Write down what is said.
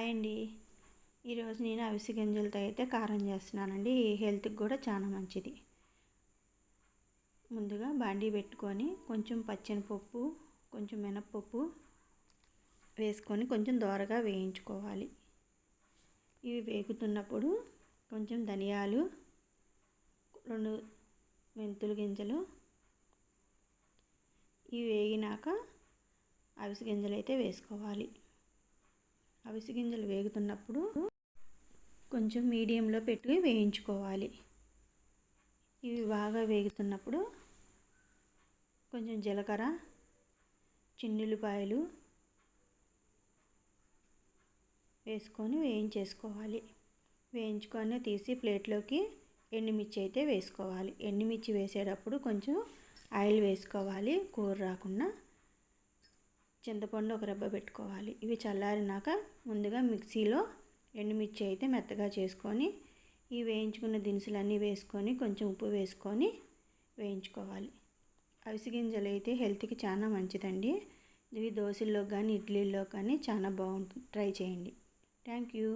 Hi అండి. ఈరోజు నేను అవిసె గింజలతో అయితే కారం చేస్తున్నానండి. ఈ హెల్త్కి కూడా చాలా మంచిది. ముందుగా బాండీ పెట్టుకొని కొంచెం పచ్చెనపప్పు కొంచెం మినప్పప్పు వేసుకొని కొంచెం దోరగా వేయించుకోవాలి. ఇవి వేగుతున్నప్పుడు కొంచెం ధనియాలు రెండు మెంతులు గింజలు ఇవి వేగినాక అవిసె గింజలు అయితే వేసుకోవాలి. అవిసి గింజలు వేగుతున్నప్పుడు కొంచెం మీడియంలో పెట్టి వేయించుకోవాలి. ఇవి బాగా వేగుతున్నప్పుడు కొంచెం జీలకర్ర చిన్నుల్లిపాయలు వేసుకొని వేయించేసుకోవాలి. వేయించుకొని తీసి ప్లేట్లోకి ఎండుమిర్చి అయితే వేసుకోవాలి. ఎండుమిర్చి వేసేటప్పుడు కొంచెం ఆయిల్ వేసుకోవాలి. కూర రాకుండా చింతపండు ఒక రబ్బ పెట్టుకోవాలి. ఇవి చల్లారినాక ముందుగా మిక్సీలో ఎండుమిర్చి అయితే మెత్తగా చేసుకొని ఈ వేయించుకున్న దినుసులన్నీ వేసుకొని కొంచెం ఉప్పు వేసుకొని వేయించుకోవాలి. అవిసి గింజలు అయితే హెల్త్కి చాలా మంచిదండి. ఇవి దోశల్లో కానీ ఇడ్లీల్లో కానీ చాలా బాగుంటుంది ట్రై చేయండి. Thank you.